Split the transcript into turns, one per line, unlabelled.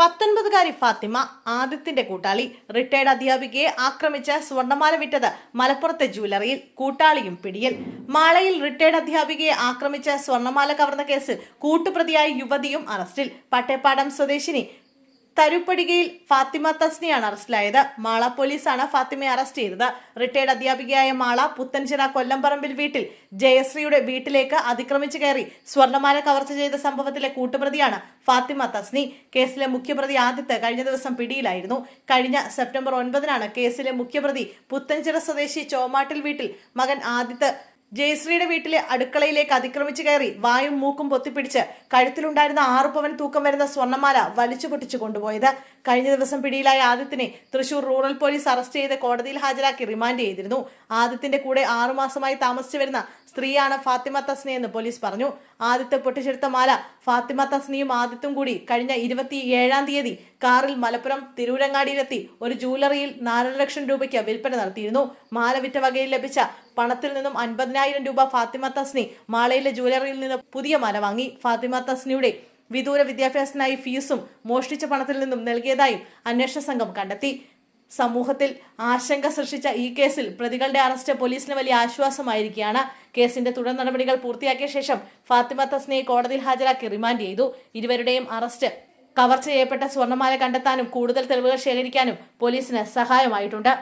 പത്തൊൻപതുകാരി Fathima ആദിത്യന്റെ കൂട്ടാളി. Retired അധ്യാപികയെ ആക്രമിച്ച് സ്വർണമാല വിറ്റത് മലപ്പുറത്തെ ജ്വല്ലറിയിൽ കൂട്ടാളിയും പിടിയിൽ മാളയിൽ റിട്ടയർഡ് അധ്യാപികയെ ആക്രമിച്ച് സ്വർണമാല കവർന്ന കേസിൽ കൂട്ടുപ്രതിയായ യുവതിയും അറസ്റ്റിൽ പട്ടേപ്പാടം സ്വദേശിനി തരുപ്പടികയിൽ ഫാത്തിമ തസ്നിയാണ് അറസ്റ്റിലായത്. മാള പോലീസാണ് ഫാത്തിമയെ അറസ്റ്റ് ചെയ്തത്. റിട്ടയർഡ് അധ്യാപികയായ മാള പുത്തൻചിറ കൊല്ലംപറമ്പിൽ വീട്ടിൽ ജയശ്രീയുടെ വീട്ടിലേക്ക് അതിക്രമിച്ചു കയറി സ്വർണമാല കവർച്ച ചെയ്ത സംഭവത്തിലെ കൂട്ടുപ്രതിയാണ് ഫാത്തിമ തസ്നി. കേസിലെ മുഖ്യപ്രതി ആദിത്ത് കഴിഞ്ഞ ദിവസം പിടിയിലായിരുന്നു. കഴിഞ്ഞ സെപ്റ്റംബർ ഒൻപതിനാണ് കേസിലെ മുഖ്യപ്രതി പുത്തൻചിറ സ്വദേശി ചോമാട്ടിൽ വീട്ടിൽ മകൻ ആദിത്ത് ജയശ്രീയുടെ വീട്ടിലെ അടുക്കളയിലേക്ക് അതിക്രമിച്ചു കയറി വായും മൂക്കും പൊത്തിപ്പിടിച്ച് കഴുത്തിലുണ്ടായിരുന്ന ആറു പവൻ തൂക്കം വരുന്ന സ്വർണമാല വലിച്ചു പൊട്ടിച്ചു കൊണ്ടുപോയത്. കഴിഞ്ഞ ദിവസം പിടിയിലായ ആദിത്തിനെ തൃശൂർ റൂറൽ പോലീസ് അറസ്റ്റ് ചെയ്ത് കോടതിയിൽ ഹാജരാക്കി റിമാൻഡ് ചെയ്തിരുന്നു. ആദിത്തിന്റെ കൂടെ ആറുമാസമായി താമസിച്ചു വരുന്ന സ്ത്രീയാണ് ഫാത്തിമ തസ്നെ എന്ന് പോലീസ് പറഞ്ഞു. ആദിത്യ പൊട്ടിച്ചെടുത്ത മാല ഫാത്തിമ തസ്നിയും ആദിത്തും കൂടി കഴിഞ്ഞ ഇരുപത്തി ഏഴാം തീയതി കാറിൽ മലപ്പുറം തിരൂരങ്ങാടിയിലെത്തി ഒരു ജൂവലറിയിൽ നാലര ലക്ഷം രൂപയ്ക്ക് വിൽപ്പന നടത്തിയിരുന്നു. മാല വിറ്റ വകയിൽ ലഭിച്ച പണത്തിൽ നിന്നും അൻപതിനായിരം രൂപ ഫാത്തിമ തസ്നി മാളയിലെ ജൂവലറിയിൽ നിന്ന് പുതിയ മാല വാങ്ങി. ഫാത്തിമ തസ്നിയുടെ വിദൂര വിദ്യാഭ്യാസത്തിനായി ഫീസും മോഷ്ടിച്ച പണത്തിൽ നിന്നും നൽകിയതായും അന്വേഷണ സംഘം കണ്ടെത്തി. സമൂഹത്തിൽ ആശങ്ക സൃഷ്ടിച്ച ഈ കേസിൽ പ്രതികളുടെ അറസ്റ്റ് പോലീസിന് വലിയ ആശ്വാസമായിരിക്കുകയാണ്. കേസിന്റെ തുടർ നടപടികൾ പൂർത്തിയാക്കിയ ശേഷം ഫാത്തിമ തസ്നയെ കോടതിയിൽ ഹാജരാക്കി റിമാൻഡ് ചെയ്തു. ഇരുവരുടെയും അറസ്റ്റ് കവർ ചെയ്യപ്പെട്ട സ്വർണമാല കണ്ടെത്താനും കൂടുതൽ തെളിവുകൾ ശേഖരിക്കാനും പോലീസിന് സഹായമായിട്ടുണ്ട്.